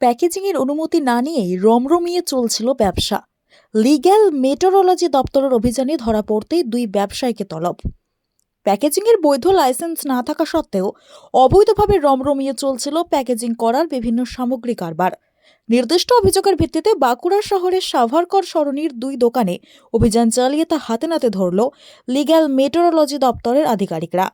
প্যাকেজিংয়ের অনুমতি না নিয়েই রমরমিয়ে চলছিল ব্যবসা। লিগ্যাল মেটোরোলজি দপ্তরের অভিযানে ধরা পড়তেই দুই ব্যবসায়ীকে তলব। প্যাকেজিংয়ের বৈধ লাইসেন্স না থাকা সত্ত্বেও অবৈধভাবে রমরমিয়ে চলছিল প্যাকেজিং করার বিভিন্ন সামগ্রী কারবার। নির্দিষ্ট অভিযোগের ভিত্তিতে বাঁকুড়া শহরের সাভারকর সরণির দুই দোকানে অভিযান চালিয়ে তা হাতে নাতে ধরল লিগ্যাল মেটোরোলজি দপ্তরের আধিকারিকরা।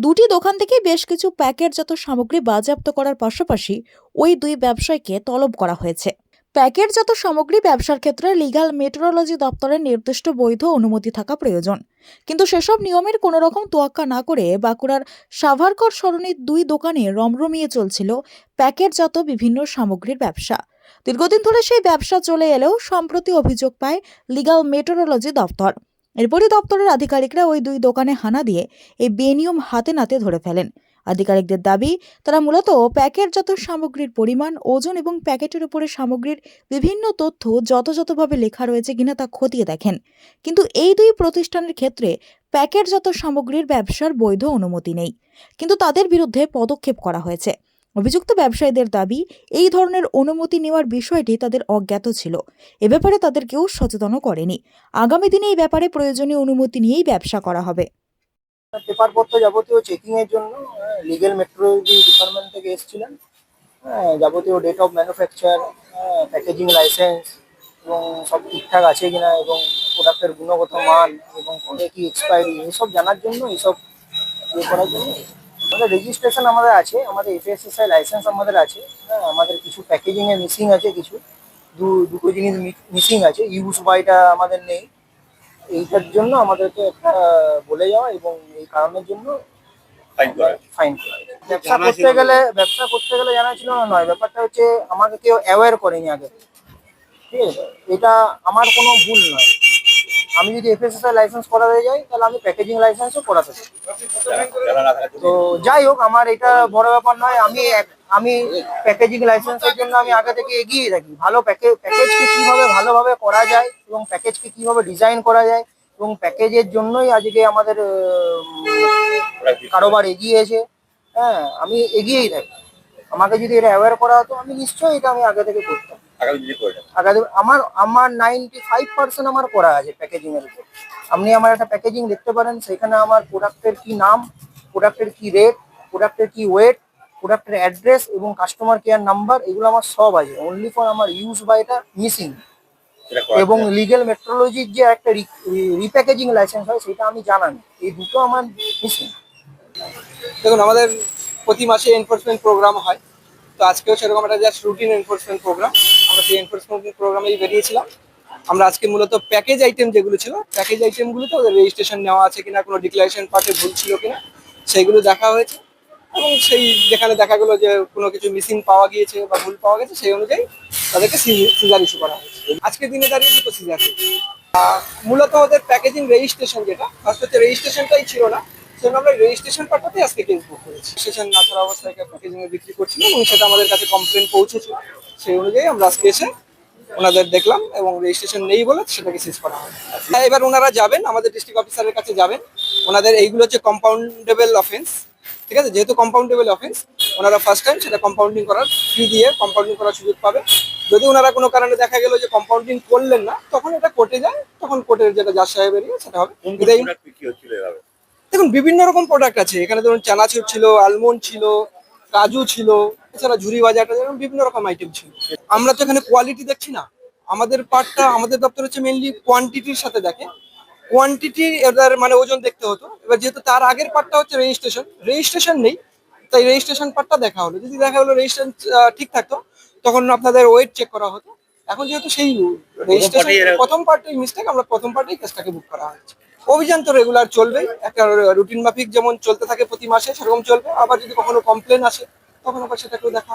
দুটি দোকান থেকে বেশ কিছু প্যাকেটজাত সামগ্রী বাজেয়াপ্ত করার পাশাপাশি ওই দুই ব্যবসায়ীকে তলব করা হয়েছে। প্যাকেটজাত সামগ্রী ব্যবসার ক্ষেত্রে লিগাল মেট্রোলজি দপ্তরের নির্দিষ্ট বৈধ অনুমতি থাকা প্রয়োজন। কিন্তু সেসব নিয়মের কোনো রকম তোয়াক্কা না করে বাঁকুড়ার সাভারকর সরণির দুই দোকানে রমরমিয়ে চলছিল প্যাকেটজাত বিভিন্ন সামগ্রীর ব্যবসা। দীর্ঘদিন ধরে সেই ব্যবসা চলে এলেও সম্প্রতি অভিযোগ পায় লিগাল মেট্রোলজি দপ্তর। এরপরই দপ্তরের আধিকারিকরা ওই দুই দোকানে হানা দিয়ে এই বেনিয়ম হাতে নাতে ধরে ফেলেন। আধিকারিকদের দাবি, তারা মূলত প্যাকেটজাত সামগ্রীর পরিমাণ, ওজন এবং প্যাকেটের উপরে সামগ্রীর বিভিন্ন তথ্য যথাযথভাবে লেখা রয়েছে কিনা তা খতিয়ে দেখেন। কিন্তু এই দুই প্রতিষ্ঠানের ক্ষেত্রে প্যাকেটজাত সামগ্রীর ব্যবসার বৈধ অনুমতি নেই। কিন্তু তাদের বিরুদ্ধে পদক্ষেপ করা হয়েছে। অভিযুক্ত ব্যবসায়ীদের দাবি এই ধরনের অনুমতি নেওয়ার বিষয়টি তাদের অজ্ঞাত ছিল। এ ব্যাপারে তাদের কেউ সচেতনও করেনি। আগামী দিনে এই ব্যাপারে প্রয়োজনীয় অনুমতি নিয়েই ব্যবসা করা হবে। পেপারপত্র যাবতীয় চেকিং এর জন্য লিগেল মেট্রোলজি ডিপার্টমেন্ট থেকে এসেছিলেন। হ্যাঁ, যাবতীয় date of manufacture packaging licence এবং সব ঠিকঠাক আছে কিনা এবং প্রোডাক্টের গুণগত মান এবং কবে কি এক্সপায়ারি এসব জানার জন্য এইসব ইয়ে করার জন্য আমাদের রেজিস্ট্রেশন আমাদের আছে আমাদের এফএসএসআই লাইসেন্স আমাদের আছে হ্যাঁ আমাদের কিছু প্যাকেজিং এ মিসিং আছে কিছু দু দুটো জিনিস মিসিং আছে ইউজ বাইটা আমাদের নেই। এইটার জন্য আমাদেরকে একটা বলে যাওয়া এবং এই কারণের জন্য ফাইন করা ফাইন ব্যবসা করতে গেলে ব্যবসা করতে গেলে জানা ছিল না নয়। ব্যাপারটা হচ্ছে আমাকে কেউ অ্যাওয়্যার করেনি আগে। ঠিক আছে? এটা আমার কোনো ভুল নয়। আমি যদি এফএসএসআই লাইসেন্স করাতে যাই, তাহলে আমি প্যাকেজিং লাইসেন্সও করাতে থাকে তো যাই হোক, আমার এটা বড় ব্যাপার নয়, আমি আমি প্যাকেজিং লাইসেন্সের জন্য আমি আগে থেকে এগিয়ে থাকি। ভালো প্যাকেজ প্যাকেজকে কীভাবে ভালোভাবে করা যায় এবং প্যাকেজকে কীভাবে ডিজাইন করা যায় এবং প্যাকেজের জন্যই আজকে আমাদের কারোবার এগিয়েছে। হ্যাঁ আমি এগিয়েই থাকি। আমাকে যদি এটা অ্যাওয়্যার করা হতো, আমি নিশ্চয়ই এটা আমি আগে থেকে করতাম। আমার আমার নাইনটি ফাইভ পার্সেন্ট আমার করা আছে প্যাকেজিং এর উপর। আপনি আমার একটা প্যাকেজিং দেখতে পারেন সেখানে আমার প্রোডাক্টের কি নাম প্রোডাক্টের কি রেট প্রোডাক্টের কি ওয়েট প্রোডাক্টের অ্যাড্রেস এবং কাস্টমার কেয়ার নাম্বার এগুলো আমার সব আছে। অনলি ফর আমার ইউজ বা এটা মিসিং এবং। লিগেল মেট্রোলজির যে একটা রিপ্যাকেজিং লাইসেন্স হয় সেটা আমি জানান। এই দুটো আমার মিসিং দেখুন আমাদের প্রতি মাসে এনফোর্সমেন্ট প্রোগ্রাম হয়। তো আজকেও সেরকম একটা জাস্ট রুটিন এনফোর্সমেন্ট প্রোগ্রাম আমরা সেই এনফোর্সমেন্ট প্রোগ্রামেই বেরিয়েছিলাম। আমরা আজকে মূলত প্যাকেজ আইটেম যেগুলো ছিল প্যাকেজ আইটেমগুলোতে ওদের রেজিস্ট্রেশন নেওয়া আছে কিনা, কোনো ডিক্লারেশন পার্টে ভুল ছিল কিনা, সেইগুলো দেখা হয়েছে। এবং সেই যেখানে দেখা গেলো যে কোনো কিছু মিসিং পাওয়া গিয়েছে বা ভুল পাওয়া গেছে, সেই অনুযায়ী তাদেরকে সিজার ইস্যু করা হয়েছে। আজকের দিনে দাঁড়িয়ে দুটো সিজার মূলত ওদের প্যাকেজিং রেজিস্ট্রেশন যেটা ফার্স্ট হচ্ছে রেজিস্ট্রেশনটাই ছিল না সেজন্য আমরা রেজিস্ট্রেশন পার্টটাতে আজকে কেস বুক করেছি। রেজিস্ট্রেশন না ছাড়া অবস্থায় প্যাকেজিং এ বিক্রি করছিল এবং সেটা আমাদের কাছে কমপ্লেন পৌঁছেছে সেই অনুযায়ী আমরা আজকে এসে ওনাদের দেখলাম এবং রেজিস্ট্রেশন নেই বলে সেটাকে সিজ করা হয়। হ্যাঁ এবার ওনারা যাবেন আমাদের ডিস্ট্রিক্ট অফিসারের কাছে যাবেন। ওনাদের এইগুলো হচ্ছে কম্পাউন্ডেবল অফেন্স ঠিক আছে? যেহেতু কম্পাউন্ডেবল অফেন্স ওনারা ফার্স্ট টাইম সেটা কম্পাউন্ডিং করার ফি দিয়ে কম্পাউন্ডিং করার সুযোগ পাবে। যদি ওনারা কোনো কারণে দেখা গেল যে কম্পাউন্ডিং করলেন না তখন এটা কোর্টে যায় তখন কোর্টের যেটা জাজ সাহেব এরিয়া সেটা হবে। দেখুন বিভিন্ন রকম প্রোডাক্ট আছে। এখানে ধরুন চানাচুর ছিল আলমন্ড ছিল কাজু ছিল এছাড়া ঝুরি বাজারটা যেরকম বিভিন্ন রকম আইটেম ছিল। আমরা তো এখানে কোয়ালিটি দেখছি না। আমাদের পার্টটা আমাদের দপ্তর হচ্ছে মেনলি কোয়ান্টিটির সাথে দেখে। কোয়ান্টিটি এবার মানে ওজন দেখতে হতো। এবার যেহেতু তার আগের পার্টটা হচ্ছে রেজিস্ট্রেশন রেজিস্ট্রেশন নেই। তাই রেজিস্ট্রেশন পার্টটা দেখা হলো। যদি দেখা হলো রেজিস্ট্রেশন ঠিক থাকতো তখন আপনাদের ওয়েট চেক করা হতো। এখন যেহেতু সেই রেজিস্ট্রেশন প্রথম পার্টেই মিস্টেক আমরা প্রথম পার্টেই কেসটাকে বুক করা হয়েছে অভিযান তো রেগুলার চলবে একটা রুটিন মাফিক যেমন চলতে থাকে প্রতি মাসে, সেরকম চলবে আবার যদি কখনো কমপ্লেন আসে, তখন আবার সেটাকেও দেখা।